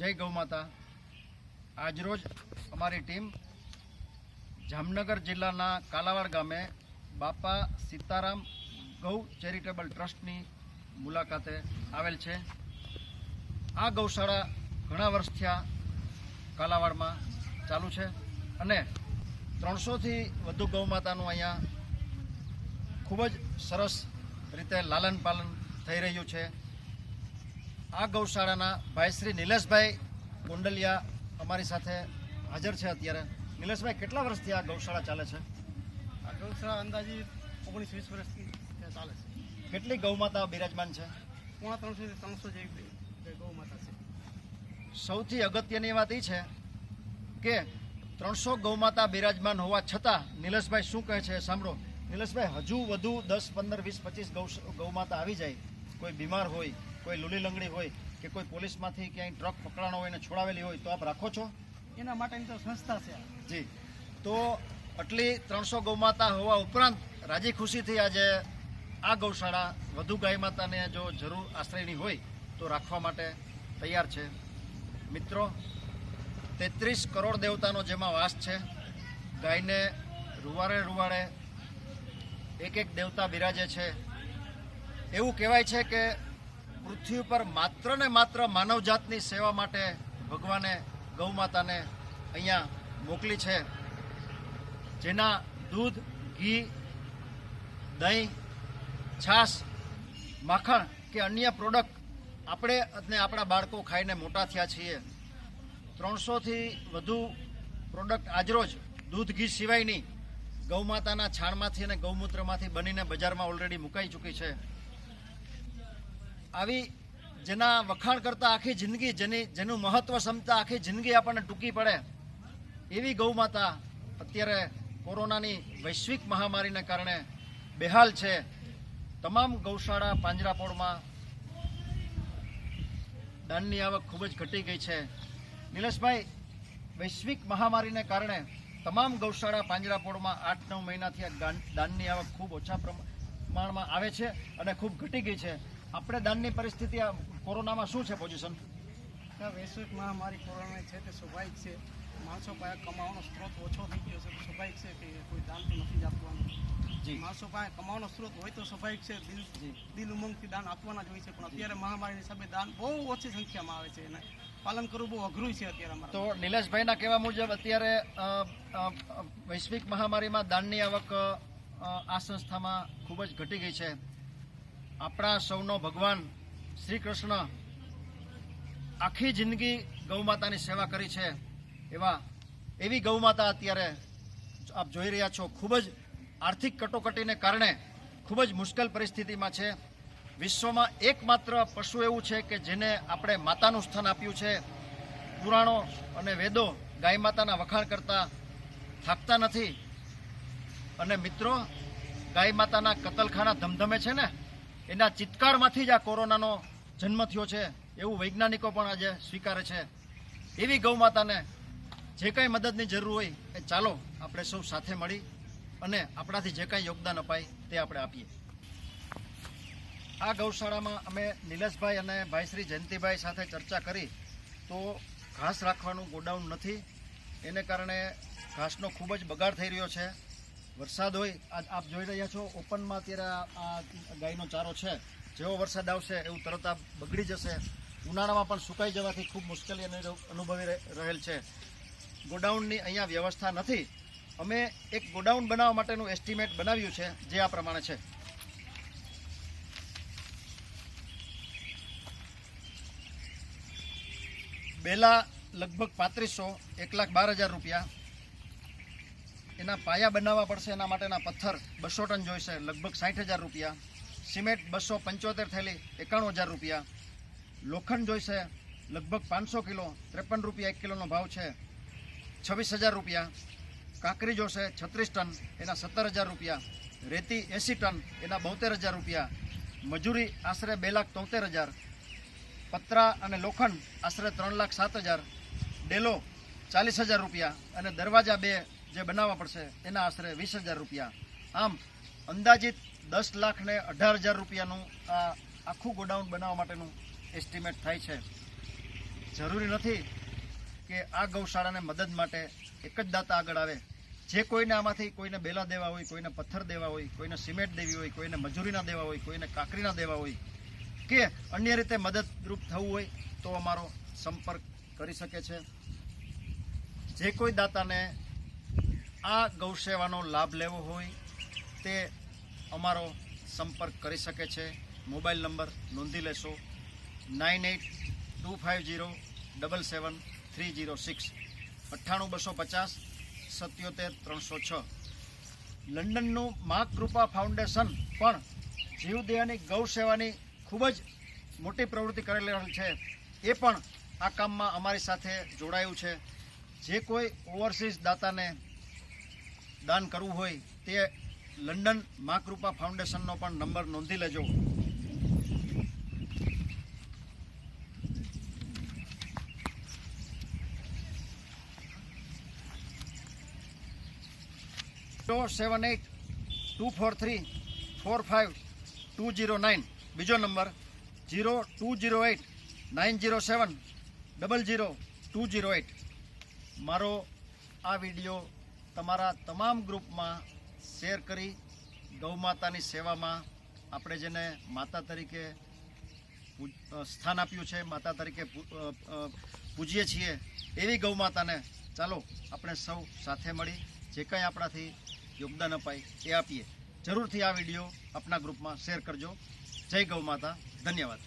જય ગૌ માતા. આજરોજ અમારી ટીમ જામનગર જિલ્લાના કાલાવાડ ગામે બાપા સીતારામ ગૌ ચેરિટેબલ ટ્રસ્ટની મુલાકાતે આવેલ છે. આ ગૌશાળા ઘણા વર્ષ થયા કાલાવાડમાં ચાલુ છે અને ત્રણસોથી વધુ ગૌ માતાનું અહીંયા ખૂબ જ સરસ રીતે લાલન પાલન થઈ રહ્યું છે. આ ગૌશાળાના ભાઈ શ્રી નિલેશભાઈ કુંડલિયા અમારી સાથે હાજર છે અત્યારે. નિલેશભાઈ કેટલા વર્ષથી આ ગૌશાળા ચાલે છે? આ ગૌશાળા અંદાજે ઓગણીસ વીસ વર્ષથી ચાલે છે. કેટલી ગૌમાતા બિરાજમાન છે? પોણા ત્રણસો ત્રણસો જેવી ગૌમાતા છે. સૌથી અગત્યની વાત એ છે કે ત્રણસો ગૌમાતા બિરાજમાન હોવા છતાં નિલેશભાઈ શું કહે છે સાંભળો. નિલેશભાઈ હજુ વધુ દસ પંદર વીસ પચીસ ગૌ ગૌમાતા આવી જાય કોઈ બીમાર હોય કોઈ લૂલી લંગડી હોય કે કોઈ પોલીસમાંથી ક્યાંય ટ્રક પકડાણો હોય ને છોડાવેલી હોય તો આપ રાખો છો? એના માટેની તો સંસ્થા છે. જી. તો આટલી ત્રણસો ગૌમાતા હોવા ઉપરાંત રાજી ખુશીથી આજે આ ગૌશાળા વધુ ગાય માતાને જો જરૂર આશ્રયની હોય તો રાખવા માટે તૈયાર છે. મિત્રો તેત્રીસ કરોડ દેવતાનો જેમાં વાસ છે. ગાયને રૂવાડે રૂવાડે એક એક દેવતા બિરાજે છે. એવું કહેવાય છે કે પૃથ્વી ઉપર માત્ર ને માત્ર માનવજાતની સેવા માટે ભગવાને ગૌ માતાને અહીંયા મોકલી છે. જેના દૂધ, ઘી, દહીં, છાશ, માખણ કે અન્ય પ્રોડક્ટ આપણે અને આપણા બાળકો ખાઈને મોટા થયા છીએ. ત્રણસોથી વધુ પ્રોડક્ટ આજરોજ દૂધ, ઘી સિવાયની ગૌમાતાના છાણમાંથી અને ગૌમૂત્રમાંથી બનીને બજારમાં ઓલરેડી મુકાઈ ચૂકી છે. આવી જેના વખાણ કરતા આખી જિંદગી જેની જેનું મહત્વ સમતા આખી જિંદગી આપણને ટૂંકી પડે, એવી ગૌમાતા અત્યારે કોરોનાની વૈશ્વિક મહામારીને કારણે બેહાલ છે. તમામ ગૌશાળા પાંજરાપોળમાં દાનની આવક ખૂબ જ ઘટી ગઈ છે. નિલેશભાઈ, વૈશ્વિક મહામારીને કારણે તમામ ગૌશાળા પાંજરાપોળમાં આઠ નવ મહિનાથી આ દાન- દાનની આવક ખૂબ ઓછા પ્રમાણમાં આવે છે અને ખૂબ ઘટી ગઈ છે. આપણે દાનની પરિસ્થિતિ કોરોનામાં શું છે પોઝિશન વૈશ્વિક મહામારી કોરોના છે તે સ્વાભાવિક છે. માણસો પાસે કમાવાનો સ્ત્રોત ઓછો થઈ ગયો છે તો સ્વાભાવિક છે કે કોઈ દાન તો નથી જ આપવાનું. જી. માણસો પાસે કમાવાનો સ્ત્રોત હોય તો સ્વાભાવિક છે દિલ દિલ ઉમંગથી દાન આપવાના જ હોય છે પણ અત્યારે મહામારીની હિસાબે દાન બહુ ઓછી સંખ્યામાં આવે છે એને પાલન કરવું બહુ અઘરું છે અત્યારે અમારે તો નિલેશભાઈના કહેવા મુજબ અત્યારે વૈશ્વિક મહામારીમાં દાનની આવક આ સંસ્થામાં ખૂબ જ ઘટી ગઈ છે. આપણા સૌનો ભગવાન શ્રી કૃષ્ણ આખી જિંદગી ગૌમાતાની સેવા કરી છે. એવા, એવી ગૌમાતા અત્યારે આપ જોઈ રહ્યા છો. ખૂબ જ આર્થિક કટોકટીને કારણે ખૂબ જ મુશ્કેલ પરિસ્થિતિમાં છે. વિશ્વમાં એકમાત્ર પશુ એવું છે કે જેને આપણે માતાનું સ્થાન આપ્યું છે. પુરાણો અને વેદો ગાય માતાના વખાણ કરતા થાકતા નથી. અને મિત્રો, ગાય માતાના કતલખાના ધમધમે છે ને? એના ચિત્કારમાંથી જ આ કોરોનાનો જન્મ થયો છે. એવું વૈજ્ઞાનિકો પણ આજે સ્વીકારે છે. એવી ગૌમાતાને જે કંઈ મદદની જરૂર હોય એ ચાલો આપણે સૌ સાથે મળી અને આપણાથી જે કાંઈ યોગદાન અપાય તે આપણે આપીએ. આ ગૌશાળામાં અમે નિલેશભાઈ અને ભાઈ શ્રી જયંતિભાઈ સાથે ચર્ચા કરી તો ઘાસ રાખવાનું ગોડાઉન નથી. એને કારણે ઘાસનો ખૂબ જ બગાડ થઈ રહ્યો છે. વરસાદ હોય, આજ આપ જોઈ રહ્યા છો, ઓપનમાં અત્યારે આ ગાયનો ચારો છે. જેવો વરસાદ આવશે, એવું તરત આ બગડી જશે. ઉનાળામાં પણ સુકાઈ જવાથી ખૂબ મુશ્કેલી અનુ- અનુભવી રહે- રહેલ છે. ગોડાઉનની અહીંયા વ્યવસ્થા નથી. અમે એક ગોડાઉન બનાવવા માટેનું એસ્ટિમેટ બનાવ્યું છે, જે આ પ્રમાણે છે. બેલા લગભગ પાંત્રીસો, એક લાખ બાર હજાર રૂપિયા. એના પાયા બનાવવા પડશે, એના માટેના પથ્થર બસો ટન જોઈશે, લગભગ સાઠ હજાર રૂપિયા. સિમેન્ટ બસો પંચોતેર થેલી, એકાણું હજાર રૂપિયા. લોખંડ જોઈશે, લગભગ પાંચસો કિલો, ત્રેપન રૂપિયા એક કિલોનો ભાવ છે. છવ્વીસ હજાર રૂપિયા. કાંકરી જોશે, છત્રીસ ટન, એના સત્તર હજાર રૂપિયા. રેતી એંસી ટન, એના બોતેર હજાર રૂપિયા. મજૂરી આશરે બે લાખ તોતેર હજાર. પતરા અને લોખંડ આશરે ત્રણ લાખ સાત હજાર. ડેલો ચાલીસ હજાર રૂપિયા અને દરવાજા બે જે બનાવવા પડશે, એના આશરે વીસ હજાર રૂપિયા. આમ, અંદાજિત દસ લાખ ને અઢાર હજાર રૂપિયાનું આ આખું ગોડાઉન બનાવવા માટેનું એસ્ટિમેટ થાય છે. જરૂરી નથી કે આ ગૌશાળાને મદદ માટે એક જ દાતા આગળ આવે. જે કોઈને આમાંથી કોઈને બેલા દેવા હોય, કોઈને પથ્થર દેવા હોય, કોઈને સિમેન્ટ દેવી હોય, કોઈને મજૂરીના દેવા હોય, કોઈને કાકરીના દેવા હોય, કે અન્ય રીતે મદદરૂપ થવું હોય, તો અમારો સંપર્ક કરી શકે છે. જે કોઈ દાતાને આ ગૌસેવાનો લાભ લેવો હોય તે અમારો સંપર્ક કરી શકે છે. મોબાઈલ નંબર નોંધી લેશો. Nine eight two five zero double seven three zero six. અઠ્ઠાણું બસો પચાસ સત્યોતેર ત્રણસો છ. લંડનનું મા કૃપા ફાઉન્ડેશન પણ જીવદયાની ગૌ સેવાની ખૂબ જ મોટી પ્રવૃત્તિ કરેલી છે. એ પણ આ કામમાં અમારી સાથે જોડાયું છે. જે કોઈ ઓવરસીઝ દાતાને દાન કરવું હોય તે લંડન મા કૃપા ફાઉન્ડેશનનો પણ નંબર નોંધી લેજો. Two seven eight two four three four five two zero nine બીજો number zero two zero eight nine zero seven double zero two zero eight. મારો આ વીડિયો તમારા તમામ ગ્રુપમાં શેર કરી ગૌ માતાની સેવામાં આપણે જેને માતા તરીકે સ્થાન આપ્યું છે, માતા તરીકે પૂજીએ છીએ, એવી ગૌ માતાને ચાલો આપણે સૌ સાથે મળી જે કંઈ આપણાથી યોગદાન અપાય એ આપીએ. જરૂરથી આ વીડિયો આપના ગ્રુપમાં શેર કરજો. જય ગૌ માતા. ધન્યવાદ.